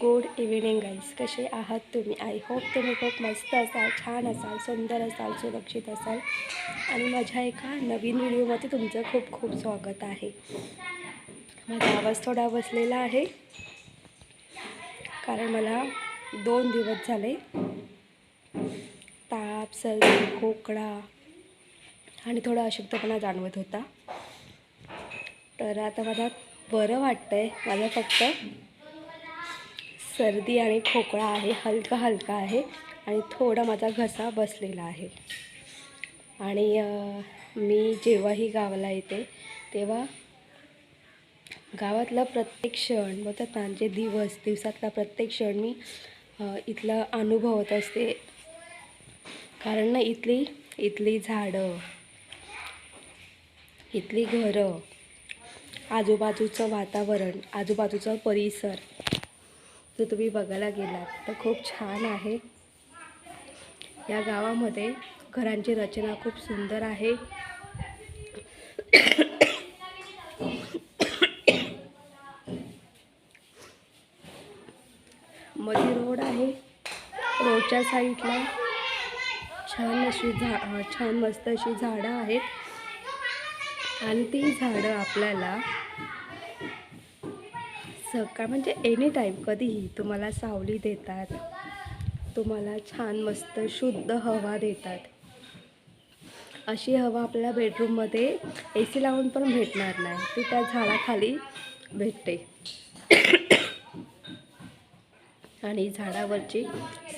Good evening guys. कसे आहात तुम्ही? आय होप तुम्ही खूप मस्त असाल छान असाल सुंदर असाल सुरक्षित असाल. आणि माझ्या एका नवीन व्हिडिओमध्ये तुमचं खूप खूप स्वागत आहे. माझा आवाज थोडा बसलेला आहे. कारण मला दोन दिवस झाले. ताप सर्दी खोकडा आणि थोडा अशक्तपणा जाणवत होता. तर आता मला बरं वाटतं आहे मला फक्त सर्दी आणि खोकळा आहे हलका हलका आहे आणि थोडा माझा घसा बसलेला आहे. आणि मी जेव्हाही गावाला येते तेव्हा गावातला प्रत्येक क्षण बोलतात ना जे दिवस दिवसातला प्रत्येक क्षण मी इथलं इथला अनुभवत असते. कारण ना इथली इथली झाडं इथली घरं आजूबाजूचं वातावरण आजूबाजूचा परिसर जर तुम्ही बघायला गेलात तर खूप छान आहे. या गावामध्ये घरांची रचना खूप सुंदर आहे. मध्ये रोड आहे. रोडच्या साईडला छान अशी झा छान मस्त अशी झाडं आहेत. आणि ती झाडं आपल्याला सकाळ म्हणजे एनी टाईम कधीही तुम्हाला सावली देतात. तुम्हाला छान मस्त शुद्ध हवा देतात. अशी हवा आपल्याला बेडरूममध्ये ए सी लावून पण भेटणार नाही. ती त्या झाडाखाली भेटते. आणि झाडावरची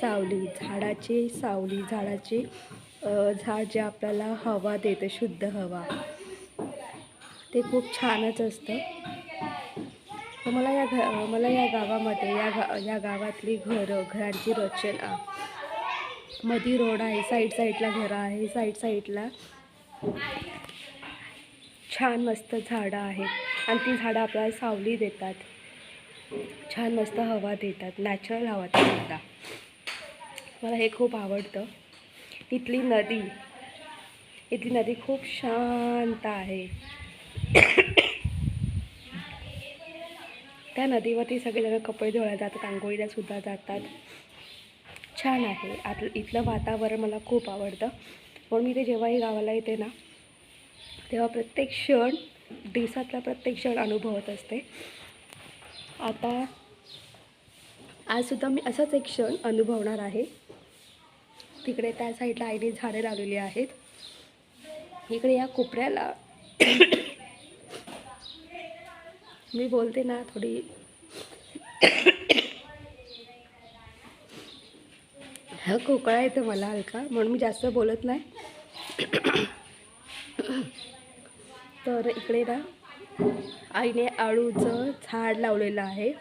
सावली झाडाची सावली झाडाची झाड जे आपल्याला हवा देते शुद्ध हवा. ते खूप छानच असतं. तर मला या घ मला या गावामध्ये या गा या गावातली घरं घरांची रचना मधी रोड आहे साईड साईडला घरं आहे साईड साईडला छान मस्त झाडं आहेत. आणि ती झाडं आपल्याला सावली देतात. छान मस्त हवा देतात. नॅचरल हवा देतात. मला हे खूप आवडतं. इथली नदी इथली नदी खूप शांत आहे. त्या नदीवरती सगळेजण कपडे धुवायला जातात आंघोळीला सुद्धा जातात. छान आहे. आत इथलं वातावरण मला खूप आवडतं. म्हणून मी ते जेव्हाही गावाला येते ना तेव्हा प्रत्येक क्षण दिवसातला प्रत्येक क्षण अनुभवत असते. आता आजसुद्धा मी असाच एक क्षण अनुभवणार आहे. तिकडे त्या साईडला आईने झाडे लावलेली आहेत. इकडे या कोपऱ्याला मी बोलते ना थोडी. हा खोकळा येतं मला हलका म्हणून मी जास्त बोलत नाही. तर इकडे ना आईने आळूचं झाड लावलेलं आहे.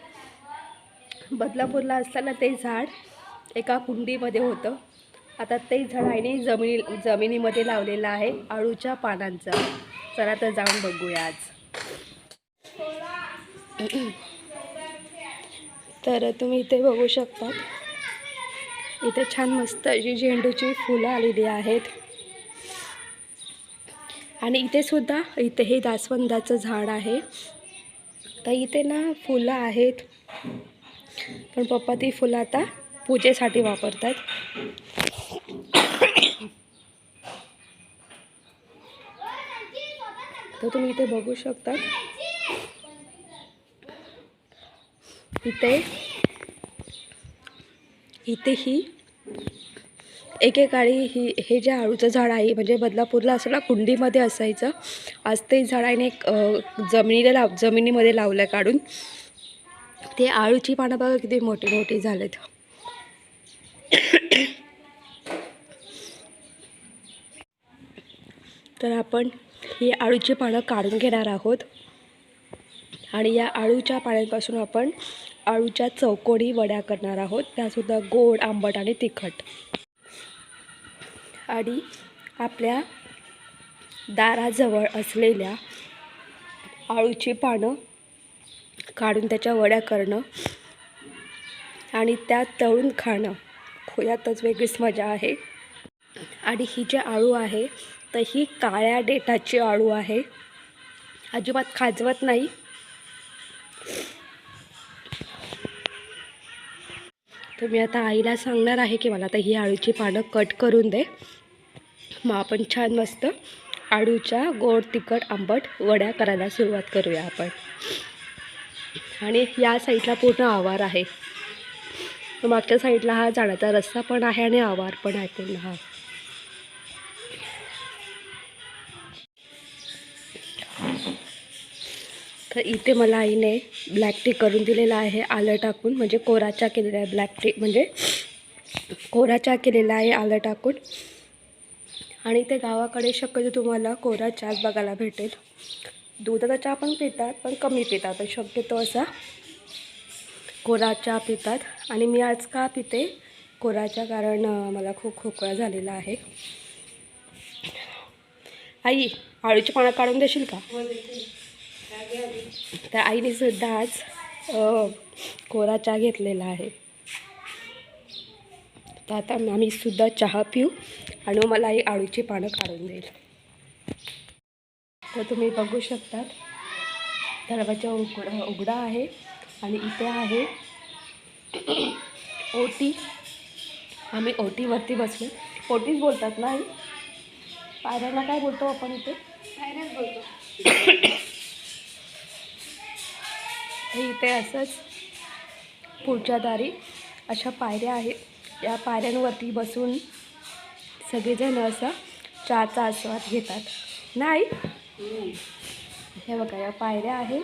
बदलापूरला असताना ते झाड एका कुंडीमध्ये होतं. आता ते झाड आईने जमिनी जमिनीमध्ये लावलेलं आहे आळूच्या पानांचं. चला तर जाऊन बघूया आज. तर तुम्ही इथे बघू शकता. इथे छान मस्त अशी झेंडूची फुलं आलेली आहेत. आणि इथे सुद्धा इथे हे जास्वंदाचं झाड आहे. तर इथे ना फुलं आहेत. पण पप्पा ती फुलं आता पूजेसाठी वापरतात. तर तुम्ही इथे बघू शकता. इथे. इथे ही एकेकाळी ही हे जे आळूचं झाड आहे म्हणजे बदलापूरला असं ना कुंडीमध्ये असायचं. आज ते झाडाने आहे एक जमिनीला लाव जमिनीमध्ये लावलं काढून. ते आळूची पानं बघा किती मोठी मोठी झालेत. तर आपण ही आळूची पानं काढून घेणार आहोत. आणि या आळूच्या पाण्यापासून आपण आळूच्या चौकोडी वड्या करणार आहोत. त्यासुद्धा गोड आंबट आणि तिखट. आणि आपल्या दाराजवळ असलेल्या आळूची पानं काढून त्याच्या वड्या करणं आणि त्या तळून खाणं खो- यातच वेगळीच मजा आहे. आणि ही जी आळू आहे तर ही काळ्या डेटाची आळू आहे. अजिबात खाजवत नाही. तर मी आता आईला सांगणार आहे की मला आता ही आळूची पानं कट करून दे. मग आपण छान मस्त आळूच्या गोड तिखट आंबट वड्या करायला सुरुवात करूया आपण. आणि या साईडला पूर्ण आवार आहे. मागच्या साईडला हा झाडाचा रस्ता पण आहे आणि आवार पण आहे पूर्ण हा. तर इथे मला आईने ब्लॅक टी करून दिलेला आहे आलं टाकून. म्हणजे कोरा चहा केलेला आहे ब्लॅक टी म्हणजे कोरा चहा केलेला आहे आलं टाकून. आणि ते गावाकडे शक्यतो तुम्हाला कोरा चहाच बघायला भेटेल. दुधाचा चहा पण पितात पण कमी पितात. पण शक्यतो असा कोरा चहा पितात. आणि मी आज का पिते? कोराच्या कारण मला खूप खोकळा झालेला आहे. आई आळूची पानं काढून देशील का? हो, तर आईने सुद्धा आज कोरा चहा घेतलेला आहे. तर आता आम्ही सुद्धा चहा पिऊ आणि मला आई आळूची पानं काढून देईल. तर तुम्ही बघू शकतात दरवाजा उघडा उघडा आहे आणि इथे आहे ओटी. आम्ही ओटीवरती बसलो. ओटीच बोलतात ना आई? पायऱ्यांना काय बोलतो आपण इथे? पायऱ्याच बोलतो. हे इथे असंच पुढच्या दारी अशा पायऱ्या आहेत. या पायऱ्यांवरती बसून सगळेजण असा चहाचा आस्वाद घेतात. नाही? हे बघा या पायऱ्या आहेत.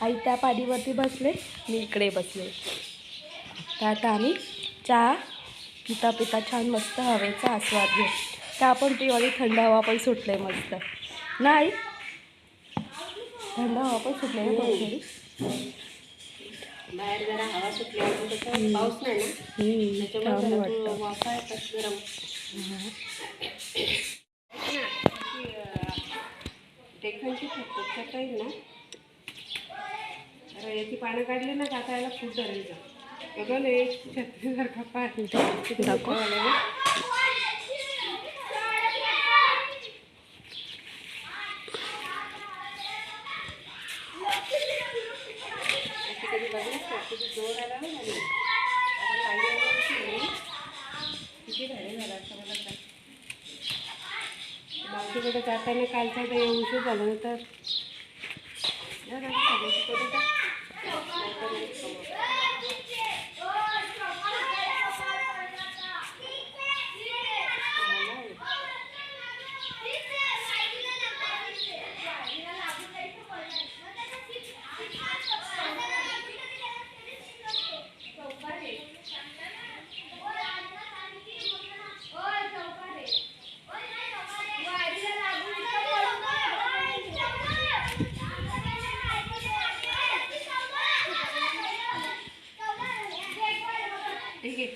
आई त्या पायरीवरती बसले मी इकडे बसले. तर आता आम्ही चहा पिता पिता छान मस्त हवेचा आस्वाद घेऊ तर आपण दिवाळी थंड हवा पण सुटले मस्त. नाही? थंड हवा पण सुटले ना बाहेर जरा हवा सुटली आणि कसं पाऊस नाही ना? त्याच्यामुळे वाफा गरम ना, ती, अं, डेक्कनची फक्त आहे ना अरे याची पानं काढली ना काका याला खूप धरायचं. बघा एक छत्रीसारखा पाय किती दाखव. मोठा आलाय ना. अशी कधी बघलीस का? किती जोर आला ना आता किती किती भारी असं मला मावशीकडे जाताना कालचा ते उशीर झाला तर या ना, सगळ्याची करू का? नाहीतर नाही खाऊ. ठीक आहे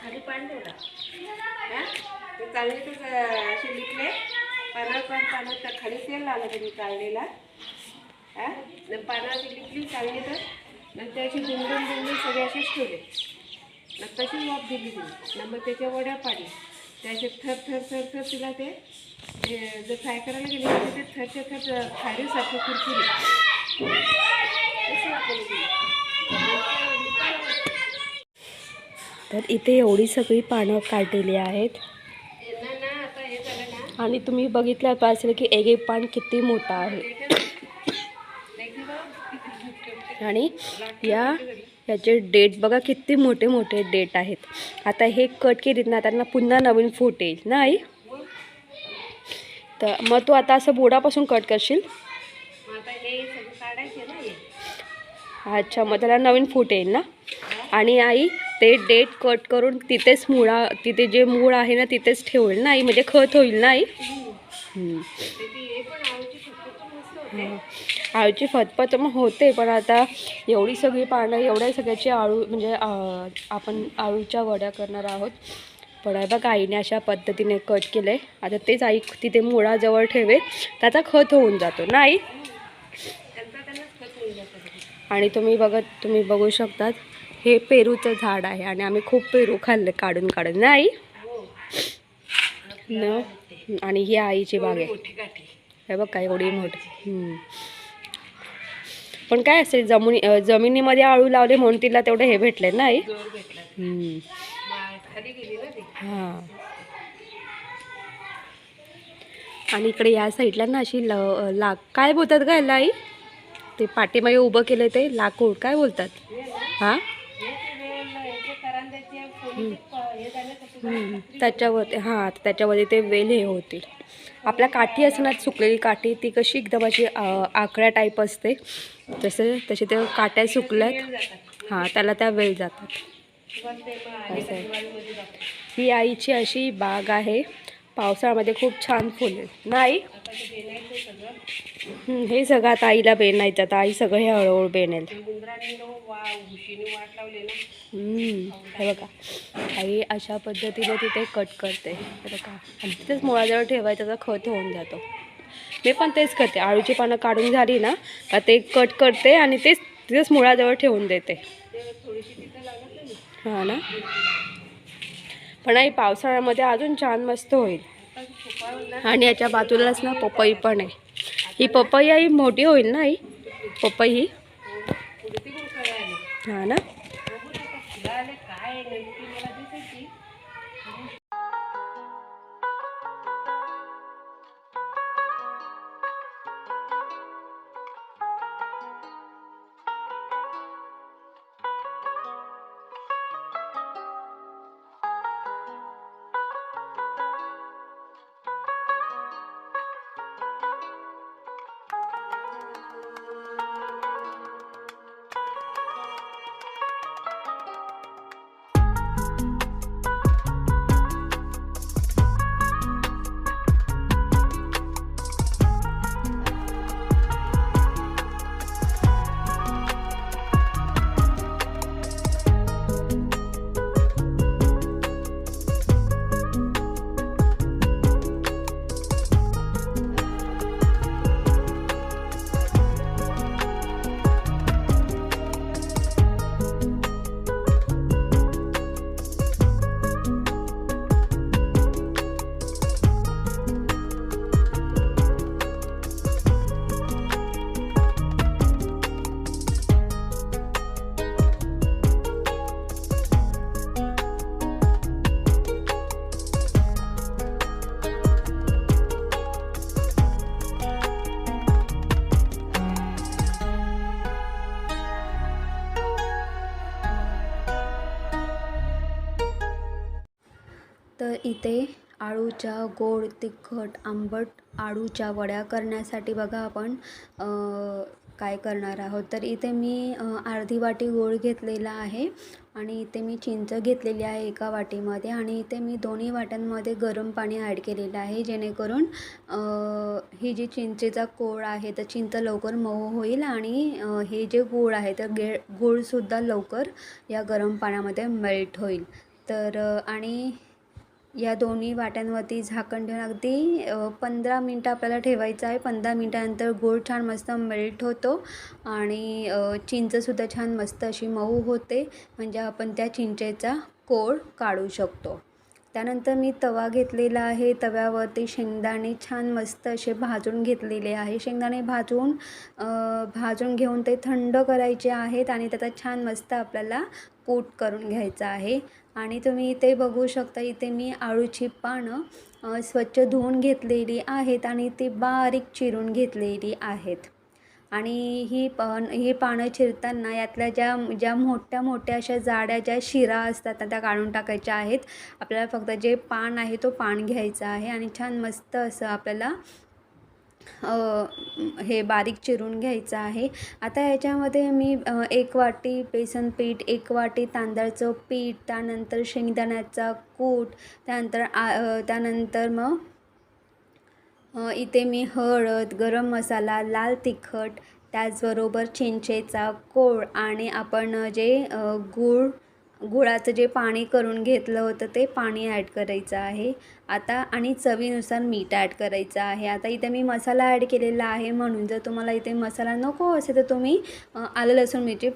खाली पाणी ठेवला हा? ते चालणीतच असे लिखले पानावर पण पानं तर खाली तेल लावलं त्यांनी चालणीला हा? पानं पानावर ती चालणी तर नंतर अशी दुमडून दुमडून सगळे असेच ठेवले. न तशी वाफ दिली तिने. न मग त्याच्या वड्या पाणी त्याचे थर थर थर थर तिला ते जर फ्राय करायला गेले तर ते थरच्या थर खारीसारखे कुरकुरी तसं तर इथे एवढी सगळी पानं काढलेली आहेत. आणि तुम्ही बघितलं असेल की एक एक पान किती मोठं आहे. आणि या याचे डेट बघा किती मोठे मोठे डेट आहेत. आता हे कट केलीत ना त्यांना पुन्हा नवीन फूट येईल नाही? तर मग तू आता असं बोडापासून कट करशील? ना अच्छा मग त्याला नवीन फूट येईल ना? आणि आई ते डेट कट करून तिथेच मुळा तिथे जे मूळ आहे ना तिथेच ठेवेल ना आई म्हणजे खत होईल ना आई? आळूची फतफत मग होते पण आता एवढी सगळी पानं एवढ्या सगळ्याची आळू म्हणजे आपण आळूच्या वड्या करणार आहोत. पण आहे आईने अशा पद्धतीने कट केलं आहे आता तेच आई तिथे मुळाजवळ ठेवे त्याचा खत होऊन जातो ना आई? आणि तुम्ही बघत तुम्ही बघू शकतात. हे पेरूचं झाड आहे आणि आम्ही खूप पेरू खाल्ले काढून काढून. नाही? न? आणि ही आईची बाग आहे. हे बघ काय एवढी मोठी. पण काय असेल जमिनी जमिनीमध्ये आळू लावले म्हणून तिला तेवढे हे भेटले ना आई हां. आणि इकडे या साईडला ना अशी ल लाक काय बोलतात का याला आई? ते पाठीमागे उभं केलं ते लाकूड काय बोलतात? हां हे ते वेल, याचे करंज्याचे कोणी ते प- हे झालं हम्म. त्याच्यावरती हां त्याच्यावरती ते वेल हे होतील. आपल्या काठी असणार सुकलेली काठी ती कशी एकदम अशी आकड्या टाईप असते. तसे तसे ते काट्या सुकल्यात. हां त्याला त्या वेल जातात. असं ही आईची अशी बाग आहे. पावसाळ्यामध्ये खूप छान फुले. नाही? हे सगळं आता आईला बेनायचं आता आई सगळं हे हळूहळू बेनेल. हे बघा. आई अशा पद्धतीने तिथे कट करते. बघा आणि तिथेच मुळाजवळ ठेवायचं त्याचा खत होऊन जातो. मी पण तेच करते. आळूची पानं काढून झाली ना का ते कट करते आणि तेच तिथेच मुळाजवळ ठेवून देते. ना हां ना? पण आई पावसाळ्यामध्ये अजून छान मस्त होईल. आणि याच्या बाजूलाच ना पपई पण आहे. ही पपई आई मोठी होईल ना आई? पपई ही? हां ना? इथे आळूच्या गोड तिखट आंबट आळूच्या वड्या करण्यासाठी बघा आपण काय करणार आहोत. तर इथे मी अर्धी वाटी गोड घेतलेला आहे आणि इथे मी चिंच घेतलेली आहे एका वाटीमध्ये आणि इथे मी दोन्ही वाट्यांमध्ये गरम पाणी ॲड केलेलं आहे जेणेकरून ही जी चिंचेचा कोळ आहे तर चिंच लवकर मऊ होईल आणि हे जे गूळ आहे तर गे गूळसुद्धा लवकर या गरम पाण्यामध्ये मेल्ट होईल. तर आणि या दोन्ही वाट्यांवरती झाकण ठेवून अगदी पंधरा मिनटं आपल्याला ठेवायचं आहे. पंधरा मिनटानंतर गूळ छान मस्त मेल्ट होतो आणि चिंचसुद्धा छान मस्त अशी मऊ होते. म्हणजे आपण त्या चिंचेचा कोळ काढू शकतो. त्यानंतर मी तवा घेतलेला आहे. तव्यावरती शेंगदाणे छान मस्त असे भाजून घेतलेले आहे. शेंगदाणे भाजून भाजून घेऊन ते थंड करायचे आहेत आणि त्याचा छान मस्त आपल्याला कूट करून घ्यायचा आहे. आणि तुम्ही इथे बघू शकता इथे मी आळूची पानं स्वच्छ धुवून घेतलेली आहेत आणि ती बारीक चिरून घेतलेली आहेत. आणि ही पण ही पानं चिरताना यातल्या ज्या ज्या मोठ्या मोठ्या अशा जाड्या ज्या शिरा असतात ना त्या काढून टाकायच्या आहेत. आपल्याला फक्त जे पान आहे तो पान घ्यायचा आहे आणि छान मस्त असं आपल्याला हे बारीक चिरून घ्यायचं आहे. आता ह्याच्यामध्ये मी एक वाटी बेसन पीठ एक वाटी तांदळाचं पीठ त्यानंतर शेंगदाण्याचा कूट त्यानंतर आ त्यानंतर मग इथे मी हळद गरम मसाला लाल तिखट त्याचबरोबर चिंचेचा कोळ आणि आपण जे गूळ गुळाचं जे पाणी करून घेतलं होतं ते पाणी ॲड करायचं आहे. आता आणि चवीनुसार मीठ ॲड करायचं आहे. आता इथे मी मसाला ॲड केलेला आहे म्हणून जर तुम्हाला इथे मसाला नको असेल तर तुम्ही आलं लसूण मिरची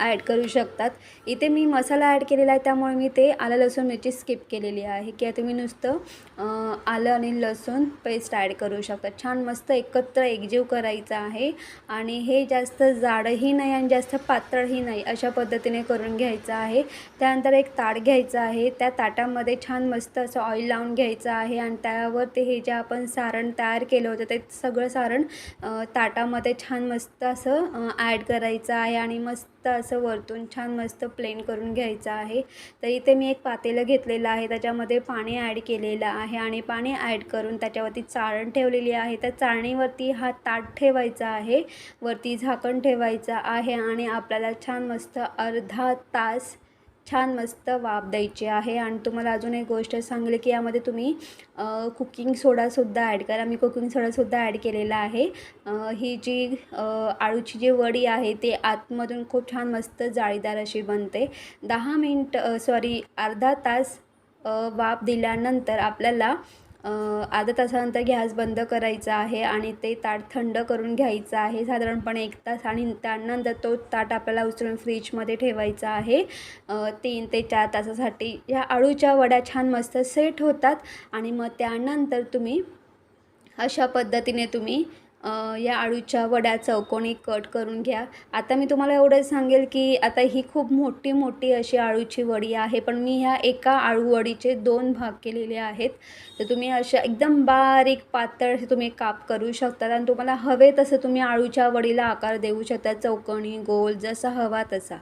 ॲड करू शकतात. इथे मी मसाला ॲड केलेला आहे त्यामुळे मी ते आलं लसूण मिरची स्किप केलेली आहे. किंवा तुम्ही नुसतं आलं आणि लसूण पेस्ट ॲड करू शकता छान मस्त एकत्र एकजीव करायचा आहे. आणि हे जास्त जाडही नाही आणि जास्त पातळही नाही अशा पद्धतीने करून घ्यायचं आहे. त्यानंतर एक ताट घ्यायचं आहे. त्या ताटामध्ये छान मस्त असं ऑइल लावून घ्यायचं आहे आणि त्यावर ते हे जे आपण सारण तयार केलं होतं ते सगळं सारण ताटामध्ये छान मस्त असं ॲड करायचं आहे आणि मस्त असं वरतून छान मस्त प्लेन करून घ्यायचं आहे. तर इथे मी एक पातेलं घेतलेलं आहे. त्याच्यामध्ये पाणी ॲड केलेलं आहे आणि पाणी ॲड करून त्याच्यावरती चाळण ठेवलेली आहे. त्या चाळणीवरती हा ताट ठेवायचा आहे. वरती झाकण ठेवायचं आहे आणि आपल्याला छान मस्त अर्धा तास छान मस्त वाफ द्यायची आहे. आणि तुम्हाला अजून एक गोष्ट सांगली की यामध्ये तुम्ही कुकिंग सोडासुद्धा ॲड करा. मी कुकिंग सोडासुद्धा ॲड केलेला आहे. ही जी आळूची जी वडी आहे ते आतमधून खूप छान मस्त जाळीदार अशी बनते. दहा मिनट सॉरी अर्धा तास वाफ दिल्यानंतर आपल्याला अर्धा तासानंतर गॅस बंद करायचा आहे आणि ते ताट थंड करून घ्यायचं आहे. साधारणपणे एक तास आणि त्यानंतर तो ताट आपल्याला उचलून फ्रीजमध्ये ठेवायचा आहे. तीन ते चार तासासाठी. या आळूच्या वड्या छान मस्त सेट होतात आणि मग त्यानंतर तुम्ही अशा पद्धतीने तुम्ही या आळूच्या वड्या चौकोनी कट करून घ्या. आता मी तुम्हाला एवढंच सांगेल की आता ही खूप मोठी मोठी अशी आळूची वडी आहे पण मी ह्या एका आळू वडीचे दोन भाग केलेले आहेत. तर तुम्ही अशा एकदम बारीक पातळ असे तुम्ही काप करू शकतात आणि तुम्हाला हवे तसं तुम्ही आळूच्या वडीला आकार देऊ शकता चौकोनी गोल जसा हवा तसा.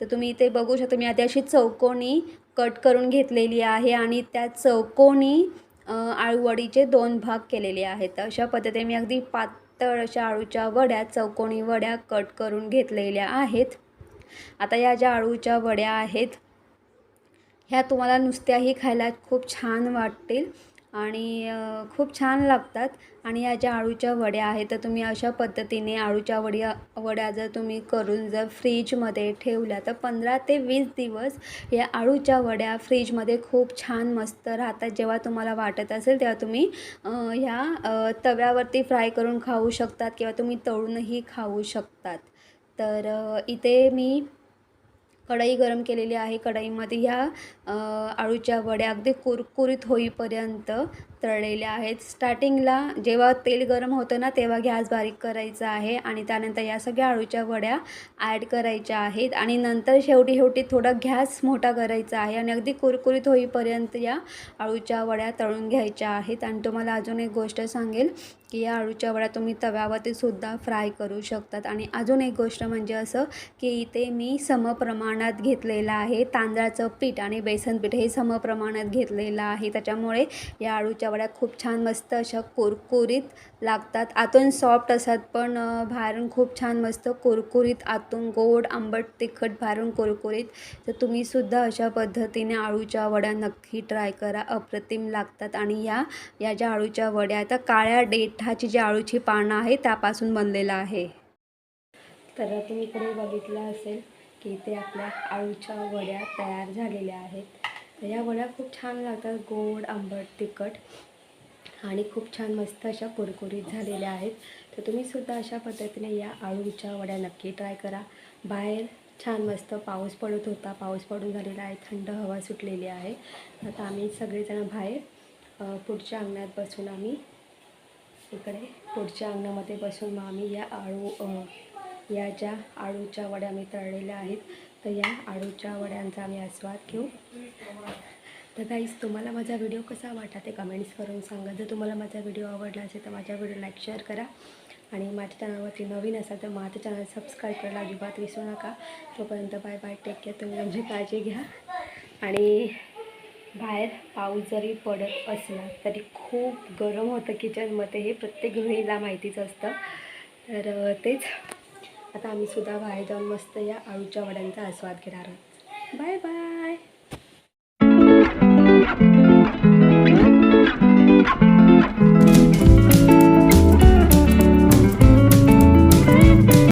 तर तुम्ही इथे बघू शकता मी आधी अशी चौकोनी कट करून घेतलेली आहे आणि त्या चौकोनी आळूवडीचे दोन भाग केलेले आहेत. अशा पद्धतीने मी अगदी पातळ अशा आळूच्या वड्या चौकोनी वड्या कट करून घेतलेल्या आहेत. आता या ज्या आळूच्या वड्या आहेत ह्या तुम्हाला नुसत्याही खायला खूप छान वाटतील. आणि खूप छान लागतात. आणि या ज्या आळूच्या वड्या आहेत तर तुम्ही अशा पद्धतीने आळूच्या वड्या वड्या जर तुम्ही करून जर फ्रीजमध्ये ठेवल्या तर पंधरा ते वीस दिवस या आळूच्या वड्या फ्रीजमध्ये खूप छान मस्त राहतात. जेव्हा तुम्हाला वाटत असेल तेव्हा तुम्ही ह्या तव्यावरती फ्राय करून खाऊ शकतात किंवा तुम्ही तळूनही खाऊ शकतात. तर इथे मी कढई गरम केलेली आहे. कढईमध्ये ह्या आळूच्या वड्या अगदी कुरकुरीत होईपर्यंत तळलेल्या आहेत. स्टार्टिंगला जेव्हा तेल गरम होतं ना तेव्हा गॅस बारीक करायचा आहे आणि त्यानंतर या सगळ्या आळूच्या वड्या ॲड करायच्या आहेत. आणि नंतर शेवटी शेवटी थोडा गॅस मोठा करायचा आहे आणि अगदी कुरकुरीत होईपर्यंत या आळूच्या वड्या तळून घ्यायच्या आहेत. आणि तुम्हाला अजून एक गोष्ट सांगेल की या आळूच्या वड्या तुम्ही तव्यावरती सुद्धा फ्राय करू शकतात. आणि अजून एक गोष्ट म्हणजे असं की इथे मी समप्रमाणात घेतलेलं आहे तांदळाचं पीठ आणि बेसन पीठ हे समप्रमाणात घेतलेलं आहे. त्याच्यामुळे या आळूच्या वड्या खूप छान मस्त अशा कुरकुरीत लागतात. आतून सॉफ्ट असतात पण अ, बाहेरून खूप छान मस्त कुरकुरीत आतून गोड आंबट तिखट बाहेरून कुरकुरीत. तर तुम्हीसुद्धा अशा पद्धतीने आळूच्या वड्या नक्की ट्राय करा. अप्रतिम लागतात. आणि या या ज्या आळूच्या वड्या आहेत काळ्या डेठाची जी आळूची पानं आहे त्यापासून बनलेलं आहे. तर तुम्ही इकडे बघितलं असेल की ते आपल्या आळूच्या वड्या तयार झालेल्या आहेत. तर या वड्या खूप छान लागतात गोड आंबट तिखट. आणि खूप छान मस्त अशा कुरकुरीत झालेल्या आहेत. तर तुम्ही सुद्धा अशा पद्धतीने या आळूच्या वड्या नक्की ट्राय करा. बाहेर छान मस्त पाऊस पडत होता. पाऊस पडून झालेला आहे. थंड हवा सुटलेली आहे. आता आम्ही सगळेजण बाहेर पुढच्या अंगणात बसून आम्ही इकडे पुढच्या अंगणामध्ये बसून मग आम्ही या आळू या ज्या आळूच्या वड्या आम्ही तळलेल्या आहेत तर या आळूच्या वड्यांचा आम्ही आस्वाद घेऊ. तर गाईज तुम्हाला माझा व्हिडिओ कसा वाटा ते कमेंट्स करून सांगा. जर तुम्हाला माझा व्हिडिओ आवडला असेल तर माझ्या व्हिडिओ लाईक शेअर करा. आणि माझ्या चॅनलवरती नवीन असाल तर माझं चॅनल सबस्क्राईब करायला अजिबात विसरू नका. तोपर्यंत बाय बाय टेक केअर तुम्ही तुमची काळजी घ्या. आणि बाहेर पाऊस जरी पडत असला तरी खूप गरम होतं किचनमध्ये हे प्रत्येक गृहिणीला माहितीच असतं. तर तेच. आता आम्ही सुद्धा बाहेर जाऊन मस्त या आळूच्या वड्यांचा आस्वाद घेणार आहोत. Bye bye.